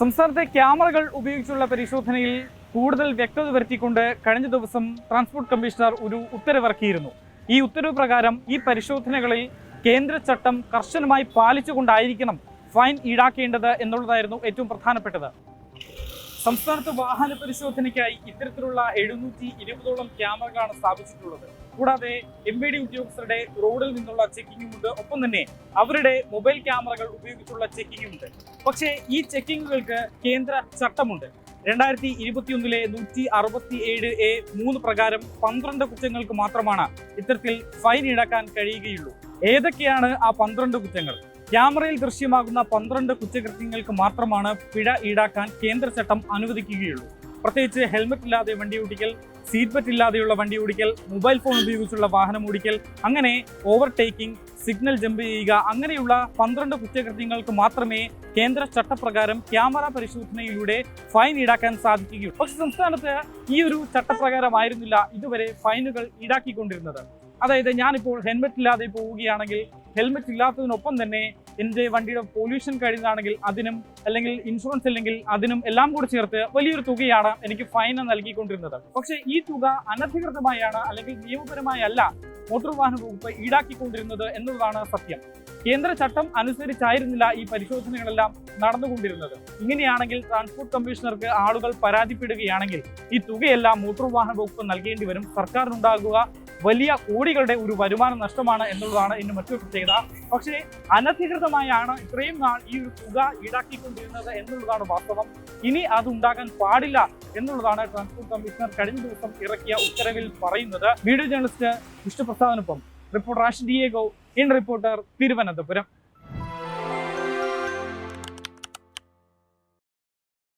സംസ്ഥാനത്തെ ക്യാമറകൾ ഉപയോഗിച്ചുള്ള പരിശോധനയിൽ കൂടുതൽ വ്യക്തത വരുത്തിക്കൊണ്ട് കഴിഞ്ഞ ദിവസം ട്രാൻസ്പോർട്ട് കമ്മീഷണർ ഒരു ഉത്തരവിറക്കിയിരുന്നു. ഈ ഉത്തരവ് പ്രകാരം ഈ പരിശോധനകളിൽ കേന്ദ്ര ചട്ടം കർശനമായി പാലിച്ചുകൊണ്ടായിരിക്കണം ഫൈൻ ഈടാക്കേണ്ടത് എന്നുള്ളതായിരുന്നു ഏറ്റവും പ്രധാനപ്പെട്ടത്. സംസ്ഥാനത്ത് വാഹന പരിശോധനയ്ക്കായി ഇത്തരത്തിലുള്ള എഴുന്നൂറ്റി ഇരുപതോളം ക്യാമറകളാണ് സ്ഥാപിച്ചിട്ടുള്ളത്. കൂടാതെ എം വി ഡി ഉദ്യോഗസ്ഥരുടെ റോഡിൽ നിന്നുള്ള ചെക്കിങ്ങും ഉണ്ട്. ഒപ്പം തന്നെ അവരുടെ മൊബൈൽ ക്യാമറകൾ ഉപയോഗിച്ചുള്ള ചെക്കിങ്ങും ഉണ്ട്. പക്ഷേ ഈ ചെക്കിങ്ങുകൾക്ക് കേന്ദ്ര ചട്ടമുണ്ട്. രണ്ടായിരത്തി ഇരുപത്തിയൊന്നിലെ നൂറ്റി അറുപത്തി ഏഴ് എ മൂന്ന് പ്രകാരം പന്ത്രണ്ട് കുറ്റങ്ങൾക്ക് മാത്രമാണ് ഇത്തരത്തിൽ ഫൈൻ ഈടാക്കാൻ കഴിയുകയുള്ളൂ. ഏതൊക്കെയാണ് ആ പന്ത്രണ്ട് കുറ്റങ്ങൾ? ക്യാമറയിൽ ദൃശ്യമാകുന്ന പന്ത്രണ്ട് കുറ്റകൃത്യങ്ങൾക്ക് മാത്രമാണ് പിഴ ഈടാക്കാൻ കേന്ദ്ര ചട്ടം അനുവദിക്കുകയുള്ളൂ. പ്രത്യേകിച്ച് ഹെൽമറ്റ് ഇല്ലാതെ വണ്ടി ഓടിക്കൽ സീറ്റ് ബെൽറ്റ് ഇല്ലാതെയുള്ള വണ്ടി ഓടിക്കൽ മൊബൈൽ ഫോൺ ഉപയോഗിച്ചുള്ള വാഹനം ഓടിക്കൽ അങ്ങനെ ഓവർടേക്കിംഗ് സിഗ്നൽ ജമ്പ് ചെയ്യുക അങ്ങനെയുള്ള പന്ത്രണ്ട് കുറ്റകൃത്യങ്ങൾക്ക് മാത്രമേ കേന്ദ്ര ചട്ടപ്രകാരം ക്യാമറ പരിശോധനയിലൂടെ ഫൈൻ ഈടാക്കാൻ സാധിക്കുകയുള്ളൂ. പക്ഷെ സംസ്ഥാനത്ത് ഈ ഒരു ചട്ടപ്രകാരമായിരുന്നില്ല ഇതുവരെ ഫൈനുകൾ ഈടാക്കിക്കൊണ്ടിരുന്നത്. അതായത് ഞാനിപ്പോൾ ഹെൽമെറ്റ് ഇല്ലാതെ പോവുകയാണെങ്കിൽ ഹെൽമെറ്റ് ഇല്ലാത്തതിനൊപ്പം തന്നെ എന്റെ വണ്ടിയുടെ പൊല്യൂഷൻ കഴിഞ്ഞതാണെങ്കിൽ അതിനും അല്ലെങ്കിൽ ഇൻഷുറൻസ് ഇല്ലെങ്കിൽ അതിനും എല്ലാം കൂടി ചേർത്ത് വലിയൊരു തുകയാണ് എനിക്ക് ഫൈൻ നൽകിക്കൊണ്ടിരുന്നത്. പക്ഷേ ഈ തുക അനധികൃതമായാണ് അല്ലെങ്കിൽ നിയമപരമായി അല്ല മോട്ടോർ വാഹന വകുപ്പ് ഈടാക്കിക്കൊണ്ടിരുന്നത് എന്നതാണ് സത്യം. കേന്ദ്ര ചട്ടം അനുസരിച്ചായിരുന്നില്ല ഈ പരിശോധനകളെല്ലാം നടന്നുകൊണ്ടിരുന്നത്. ഇങ്ങനെയാണെങ്കിൽ ട്രാൻസ്പോർട്ട് കമ്മീഷണർക്ക് ആളുകൾ പരാതിപ്പെടുകയാണെങ്കിൽ ഈ തുകയെല്ലാം മോട്ടോർ വാഹന വകുപ്പ് നൽകേണ്ടി വരും. സർക്കാരിനുണ്ടാകുക വലിയ കോടികളുടെ ഒരു വരുമാന നഷ്ടമാണ് എന്നുള്ളതാണ് ഇതിന് മറ്റൊരു പ്രത്യേകത. പക്ഷേ അനധികൃതമായാണ് ഇത്രയും നാൾ ഈ ഒരു തുക ഈടാക്കിക്കൊണ്ടിരുന്നത് എന്നുള്ളതാണ് വാസ്തവം. ഇനി അത് ഉണ്ടാകാൻ പാടില്ല എന്നുള്ളതാണ് ട്രാൻസ്പോർട്ട് കമ്മീഷണർ കഴിഞ്ഞ ദിവസം ഇറക്കിയ ഉത്തരവിൽ പറയുന്നത്. Video journalist വിഷ്ണുപ്രസാദിനൊപ്പം reporter Ash Diego in reporter Thiruvananthapuram.